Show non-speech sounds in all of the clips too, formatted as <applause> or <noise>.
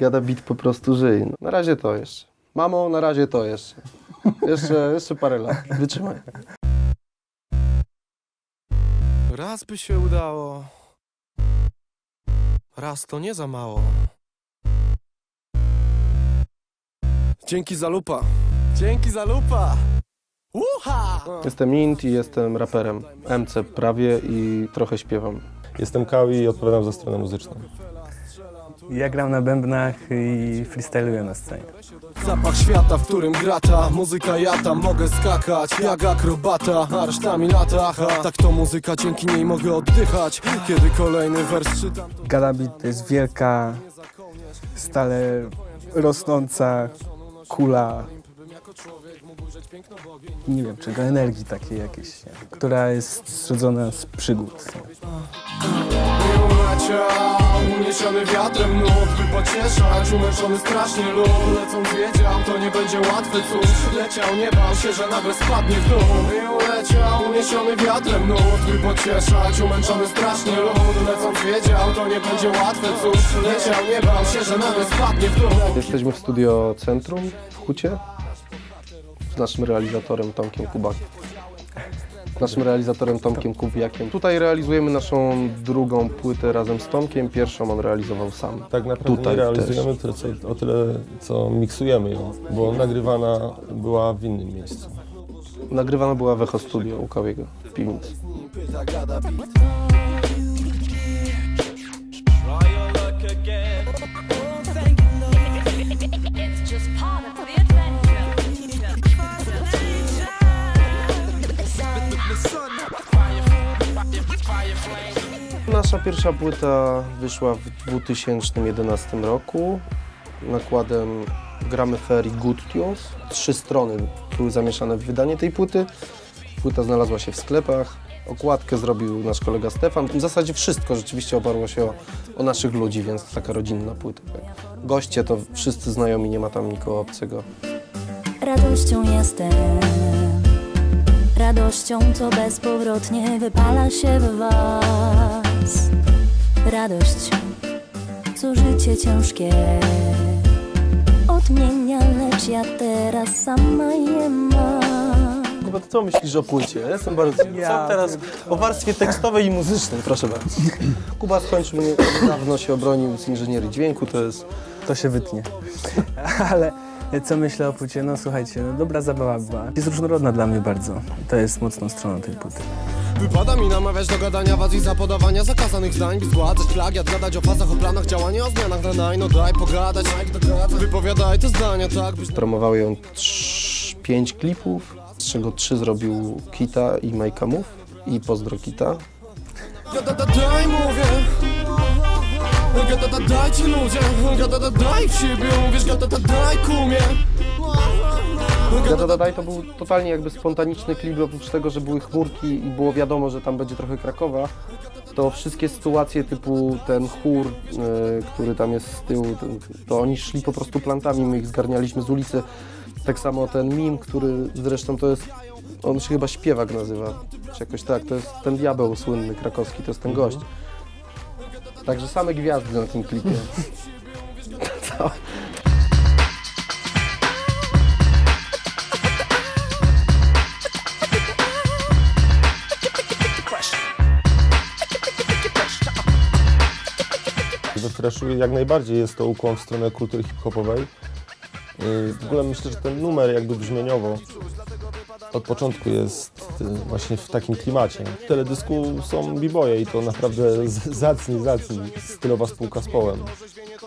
Gada bit po prostu żyje. No, na razie to jeszcze. Mamo, na razie to jeszcze. Jeszcze, jeszcze parę lat. Wytrzymaj. Raz by się udało. Raz to nie za mało. Dzięki za lupa. Dzięki za lupa. Uha! Jestem int i jestem raperem. MC prawie i trochę śpiewam. Jestem Kawi i odpowiadam za stronę muzyczną. Ja gram na bębnach i freestyluję na scenie. Zapach świata, w którym grata Muzyka jata, mogę skakać Jak akrobata, a reszta mi lata Tak to muzyka, dzięki niej mogę oddychać Kiedy kolejny wers czytam to Gadabit to jest wielka, stale rosnąca kula, nie wiem czego, energii takiej jakiejś, nie? która jest zrodzona z przygód. Uniesiony wiatrem By pocieszać, umęczony strasznie lud Lecąc wiedział, to nie będzie łatwy cud. Leciał, nie bał się, że nagle spadnie w dół. I leciał, uniesiony wiatrem By pocieszać, umęczony strasznie lud Lecąc wiedział, to nie będzie łatwy cud. Leciał, nie bał się, że nagle spadnie w dół. Jesteśmy w studio Centrum w Hucie naszym realizatorem Tomkiem Kubakiem. Naszym realizatorem Tomkiem Kubiakiem. Tutaj realizujemy naszą drugą płytę razem z Tomkiem. Pierwszą on realizował sam. Tak naprawdę Tutaj nie realizujemy tyle, co, o tyle, co miksujemy ją, bo nagrywana była w innym miejscu. Nagrywana była w Echo Studio u Kawiego w piwnicy. Nasza pierwsza płyta wyszła w 2011 roku nakładem Gramy i Good Tunes. Trzy strony były zamieszane w wydanie tej płyty. Płyta znalazła się w sklepach. Okładkę zrobił nasz kolega Stefan. W zasadzie wszystko rzeczywiście oparło się o, o naszych ludzi, więc taka rodzinna płyta. Goście to wszyscy znajomi, nie ma tam nikogo obcego. Radością jestem, radością, co bezpowrotnie wypala się w was. Radość, co życie ciężkie odmienia, lecz ja teraz sama je mam. Kuba, to co myślisz o płycie? Ja Jestem bardzo... Ja Co teraz o warstwie tekstowej i muzycznej, proszę bardzo. Kuba skończył, nie- niedawno się obronił z inżynierii dźwięku, to jest... To się wytnie. <laughs> Ale co myślę o płycie? No słuchajcie, no, dobra zabawa była. Jest różnorodna dla mnie bardzo. To jest mocną stroną tej płyty. Wypada mi namawiać do gadania was i za podawania zakazanych zdań By zgładzać plagiat, gadać o fazach, o planach, działania, o zmianach Daj, no daj pogadać, wypowiadaj te zdania, tak byś Promował ją trz- pięć klipów, z czego trzy zrobił Kita i Majka Move i Pozdro Kita. Gada, da, daj, mówię. Gada, da, dajcie ludzie. Gada, da, daj w siebie, mówisz, gada, da, daj kumie Gada to był totalnie jakby spontaniczny klip, oprócz tego, że były chmurki i było wiadomo, że tam będzie trochę Krakowa, to wszystkie sytuacje typu ten chór, y, który tam jest z tyłu, to, to oni szli po prostu plantami, my ich zgarnialiśmy z ulicy. Tak samo ten mim, który zresztą to jest, on się chyba śpiewak nazywa, czy jakoś tak, to jest ten diabeł słynny krakowski, to jest ten gość. Także same gwiazdy na tym klipie. <laughs> <laughs> We Freshu jak najbardziej jest to ukłon w stronę kultury hip-hopowej. W ogóle myślę, że ten numer jakby brzmieniowo od początku jest yy, właśnie w takim klimacie. W teledysku są b-boye i to naprawdę zacni, zacni. Stylowa spółka z połem.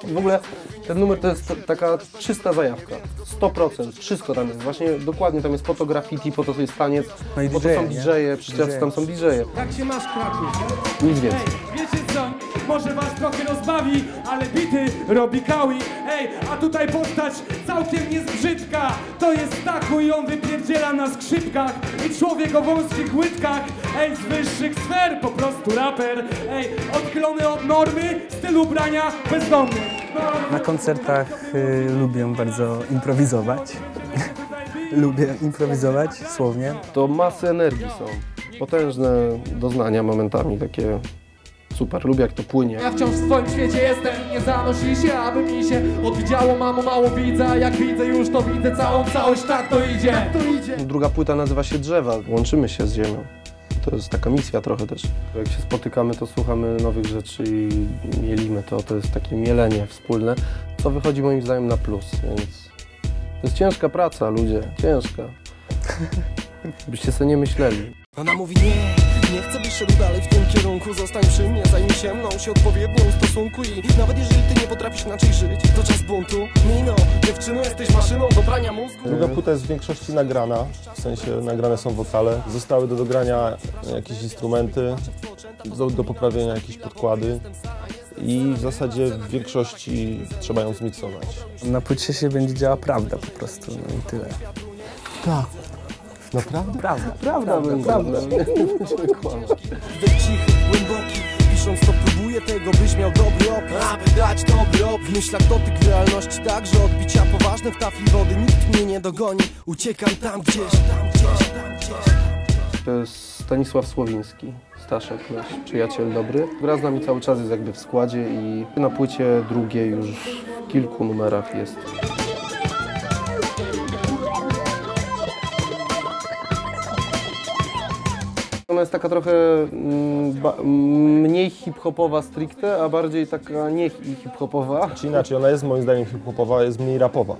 W ogóle ten numer to jest taka czysta zajawka. 100%, wszystko tam jest. Właśnie dokładnie tam jest po to graffiti, po to jest taniec, No i po to są? DJ-e, przecież tam są DJ-e. Jak się masz, Kraków? Nic więcej. Wiecie co? Może was trochę rozbawi, ale bity robi kawi. Ej, a tutaj postać całkiem niezbrzydka. To jest Stachu i on wypierdziela na skrzypkach. I człowiek o wąskich łydkach. Ej, z wyższych sfer, po prostu raper. Ej, odchylony od normy, styl ubrania bezdomny. Na koncertach y, lubię bardzo improwizować. <laughs> lubię improwizować, słownie. To masy energii są. Potężne doznania momentami takie super, lubię jak to płynie. Ja wciąż w swoim świecie jestem nie zanosi się, aby mi się odwidziało, mamo, mało widzę, jak widzę już to widzę całą całość, tak to idzie. Tak to idzie. Druga płyta nazywa się Drzewa, łączymy się z ziemią. To jest taka misja trochę też. Jak się spotykamy, to słuchamy nowych rzeczy i mielimy to. To jest takie mielenie wspólne, co wychodzi moim zdaniem na plus, więc to jest ciężka praca, ludzie, ciężka. <laughs> Byście sobie nie myśleli. Ona mówi nie, nie chcę byś szedł dalej w tym kierunku Zostań przy mnie, zajmij się mną, się odpowiednią stosunku I nawet jeżeli ty nie potrafisz inaczej żyć, to czas buntu Mino, dziewczyno jesteś maszyną do prania mózgu Druga płyta jest w większości nagrana, w sensie nagrane są wokale. Zostały do dogrania jakieś instrumenty, do, do poprawienia jakieś podkłady i w zasadzie w większości trzeba ją zmiksować. Na płycie się będzie działa prawda po prostu, no i tyle. Naprawdę? Prawda. Prawda, prawda. Kłamać. Dech cichy, głęboki Pisząc to próbuję tego, byś miał dobry opis Aby dać dobry opis W myślach dotyk w realności także odbicia poważne w tafli wody Nikt mnie nie dogoni, uciekam tam gdzieś, tam gdzieś, tam gdzieś To jest Stanisław Słowiński, Staszek, nasz przyjaciel dobry. Gra z nami cały czas, jest jakby w składzie i na płycie drugiej już w kilku numerach jest. Ona jest taka trochę mm, mniej hip-hopowa stricte, a bardziej taka nie hip-hopowa. Czy inaczej, ona jest moim zdaniem hip-hopowa, jest mniej rapowa.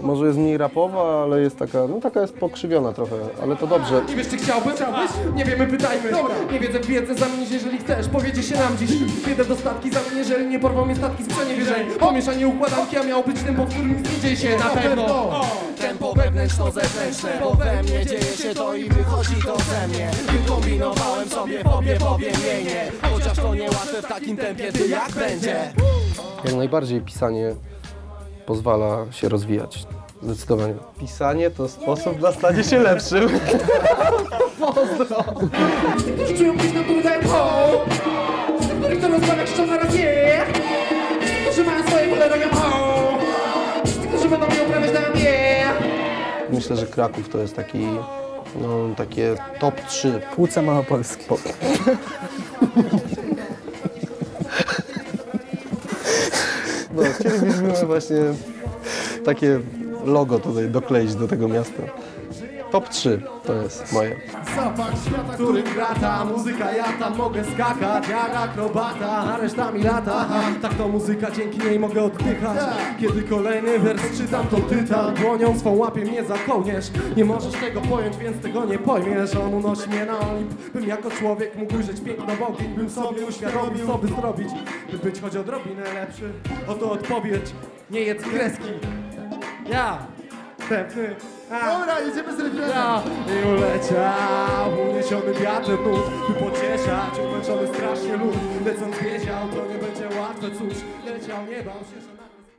Może jest mniej rapowa, ale jest taka, no taka jest pokrzywiona trochę, ale to dobrze. Nie wiesz, czy chciałbym? Chciałbyś? Nie wiemy, pytajmy. Dobra. Nie wiedzę, wiedzę, zamienić, jeżeli chcesz. Powiedzie się nam dziś. Biedę do statki, zamień, jeżeli nie porwą mnie statki z przeniewierzeń. Pomieszanie układanki, a miał być tym, po którym nic nie dzieje się na pewno. Tempo wewnętrzno-zewnętrzne, bo we mnie dzieje się to i wychodzi to ze mnie Wykombinowałem sobie fobie, powiem jej nie Chociaż to niełatwe w takim tempie, ty jak będzie? Jak najbardziej pisanie pozwala się rozwijać. Zdecydowanie. Pisanie to sposób na stanie się lepszym. Którzy czują być naturę po. Z tych, których to rozmawia krzyczą naraz nie. Myślę, że Kraków to jest taki, no, takie top 3. Płuca Małopolski. No, chcielibyśmy właśnie takie logo tutaj dokleić do tego miasta. Top 3 to jest moje. Zapach świata, którym grata Muzyka. Ja tam mogę skakać Jak akrobata, a reszta mi lata. Tak to muzyka, dzięki niej mogę oddychać. Kiedy kolejny wers czytam to tyta Dłonią swą łapie mnie za kołnierz. Nie możesz tego pojąć, więc tego nie pojmiesz. On unosi mnie na Olimp Bym jako człowiek mógł ujrzeć piękno bogini Bym sobie uświadomił, co by zrobić. By być choć odrobinę lepszy Oto odpowiedź, nie jedz kreski. Ja, Dobra, idziemy z refrenem. I uleciał, uniesiony wiatrem nut By pocieszać, umęczony strasznie lud. Lecąc wiedział, to nie będzie łatwe, cóż Leciał, nie bał się, że.